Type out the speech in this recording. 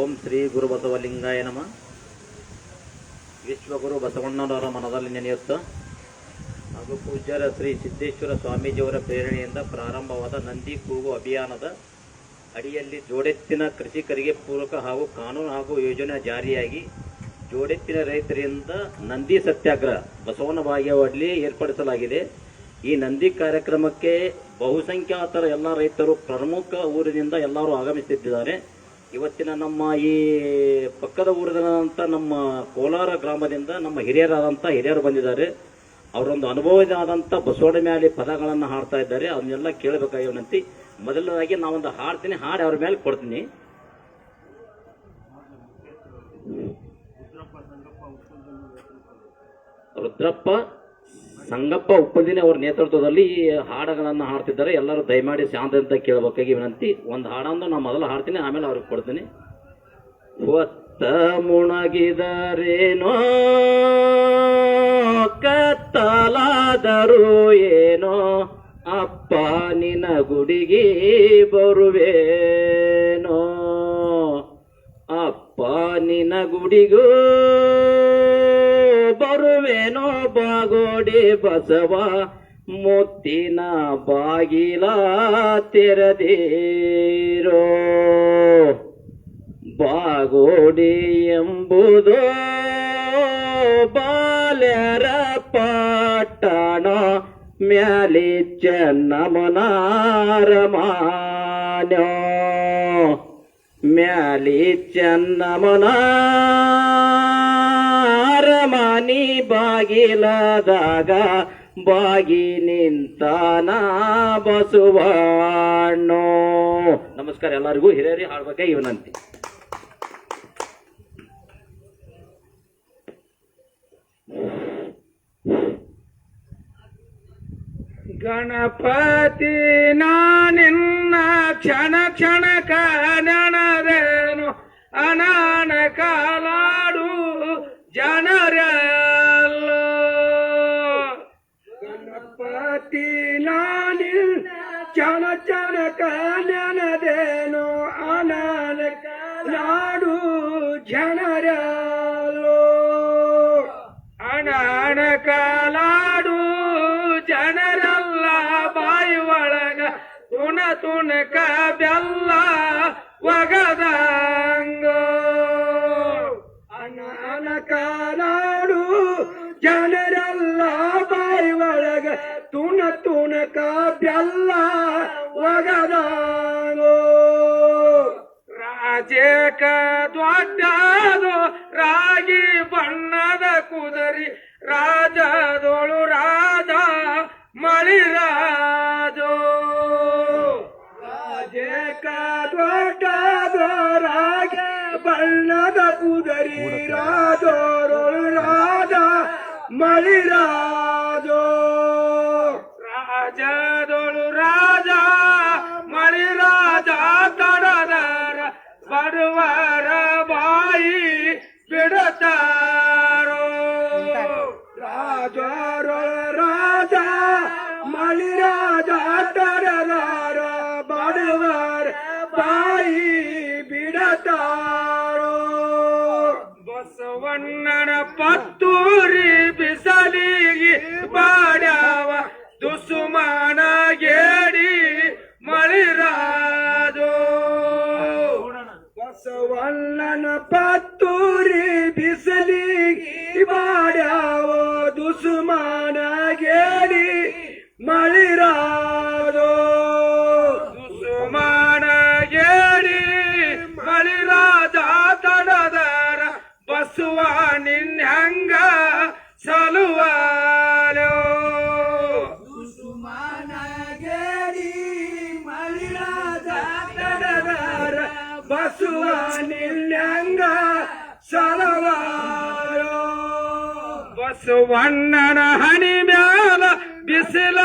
ಓಂ ಶ್ರೀ ಗುರು ಬಸವಲಿಂಗಾಯ ನಮ. ವಿಶ್ವಗುರು ಬಸವಣ್ಣನವರ ಮನದಲ್ಲಿ ನೆನೆಯುತ್ತ ಹಾಗೂ ಪೂಜ್ಯರ ಶ್ರೀ ಸಿದ್ದೇಶ್ವರ ಸ್ವಾಮೀಜಿಯವರ ಪ್ರೇರಣೆಯಿಂದ ಪ್ರಾರಂಭವಾದ ನಂದಿ ಕೂಗು ಅಭಿಯಾನದ ಅಡಿಯಲ್ಲಿ ಜೋಡೆತ್ತಿನ ಕೃಷಿಕರಿಗೆ ಪೂರಕ ಹಾಗೂ ಕಾನೂನು ಹಾಗೂ ಯೋಜನೆ ಜಾರಿಯಾಗಿ ಜೋಡೆತ್ತಿನ ರೈತರಿಂದ ನಂದಿ ಸತ್ಯಾಗ್ರಹ, ಬಸವನ ಭಾಗ್ಯವಾಗಲಿ ಏರ್ಪಡಿಸಲಾಗಿದೆ. ಈ ನಂದಿ ಕಾರ್ಯಕ್ರಮಕ್ಕೆ ಬಹುಸಂಖ್ಯಾತರ ಎಲ್ಲ ರೈತರು ಪ್ರಮುಖ ಊರಿನಿಂದ ಎಲ್ಲರೂ ಆಗಮಿಸುತ್ತಿದ್ದಾರೆ. ಇವತ್ತಿನ ನಮ್ಮ ಈ ಪಕ್ಕದ ಊರಿನಂತ ನಮ್ಮ ಕೋಲಾರ ಗ್ರಾಮದಿಂದ ನಮ್ಮ ಹಿರಿಯರಾದಂಥ ಹಿರಿಯರು ಬಂದಿದ್ದಾರೆ. ಅವರೊಂದು ಅನುಭವದಾದಂಥ ಬಸವಣ ಮೇಲೆ ಪದಗಳನ್ನು ಹಾಡ್ತಾ ಇದ್ದಾರೆ. ಅವನ್ನೆಲ್ಲ ಕೇಳಬೇಕಾಗಿ ಮೊದಲನೇದಾಗಿ ನಾವೊಂದು ಹಾಡ್ತೀನಿ. ಹಾಡಿ ಅವ್ರ ಮೇಲೆ ಕೊಡ್ತೀನಿ. ರುದ್ರಪ್ಪ ಸಂಗಪ್ಪ ಉಪ್ಪದಿನ ಅವ್ರ ನೇತೃತ್ವದಲ್ಲಿ ಹಾಡುಗಳನ್ನು ಹಾಡ್ತಿದ್ದಾರೆ. ಎಲ್ಲರೂ ದಯಮಾಡಿ ಅಂತ ಕೇಳಬೇಕಾಗಿ ವಿನಂತಿ. ಒಂದು ಹಾಡನ್ನು ನಾ ಮೊದಲು ಹಾಡ್ತೀನಿ, ಆಮೇಲೆ ಅವ್ರಿಗೆ ಕೊಡ್ತೀನಿ. ಒತ್ತ ಮುಣಗಿದರೇನೋ, ಕತ್ತಲಾದರೂ ಏನೋ, ಅಪ್ಪ ನಿನ ಗುಡಿಗೆ ಬರುವೇನೋ, ಅಪ್ಪ ನಿನ ಗುಡಿಗೂ ಬಾಗೋಡಿ ಬಸವ ಮುತ್ತಿನ ಬಾಗಿಲ ತೆರದೇರೋ. ಬಾಗೋಡಿ ಎಂಬುದು ಬಾಲ್ಯರ ಪಟ್ಟಣ ಮ್ಯಾಲಿ ಚೆನ್ನಮನಾರಮಾನ್ಯೋ ಮ್ಯಾಲಿ ಚೆನ್ನಮನ ಅರಮನಿ ಬಾಗಿಲದಾಗ ಬಾಗಿ ನಿಂತಾನ ಬಸವಣ್ಣೋ. ನಮಸ್ಕಾರ ಎಲ್ಲರಿಗೂ ಹಿರಿಯರಿ ಹಾಡ್ಬೇಕಾಗಿ ವಿನಂತಿ ಗಣಪತಿ ನಿನ್ನ ಕ್ಷಣ ಕ್ಷಣ ಕನನರೇನು ಅನಾನ ಕಾಲಾಡು ಜನರೆಲ್ಲ ಗಣಪತಿ ನಿನ್ನ ಕ್ಷಣ ಕ್ಷಣ ಕನನದೇನು ಅನಾನ ಕಾಲಾಡು ಜನರೆಲ್ಲೋ ತುಣ ತುಣಕ ಬೆಲ್ಲ ಒಗದಂಗ ಅನಾನ ನಾಡು ಜನರೆಲ್ಲ ಬಾಯಿ ಒಳಗ ತುಣ ತುಣಕ ಬೆಲ್ಲ ಒಗದಂಗೋ ರಾಜೇಕ ದೊಡ್ಡದು ರಾಗಿ ಬಣ್ಣದ ಕುದರಿ, ರಾಜದೊಳು ರಾಜ ಮಳಿರಾಜೋ ಬಣ್ಣದ ಕುದರಿ ರಾಜೋಳು ರಾಜ ಮಳಿರಾಜೋ ರಾಜದೋಳು ರಾಜ ಮಳಿರಾಜ ತಡದರ ಬಡವರ ಬಾಯಿ ಬಿಡತಾರೋ ರಾಜರೋ ರಾಜ ಮಳಿರಾಜ ತಡದರ ಬಡವರ ಬಾಯಿ ಬಿಡತಾರೋ ಬಸವಣ್ಣನ ಪತ್ತೂರಿ ಬಿಸಲಿಗೆ ಬಾಡವ ದುಸುಮಾನ ಗೇಡಿ ಮಳಿರಾಜೋ ಬಸವಣ್ಣನ ಪತ್ತೂರಿ ಬಿಸಲಿಗೆ ಬಸವ ನಿನ್ಹಂಗ ಸಲುವಾಲೋ. ಗೇಡಿ ಮಳಿರಾಜ ತಡದರ ಬಸುವ ನಿನ್ಹಂಗ ಸಲವಾರೋ ಬಸವಣ್ಣನ ಹಣಿ ಮ್ಯಾಲ ಬಿಸಿಲ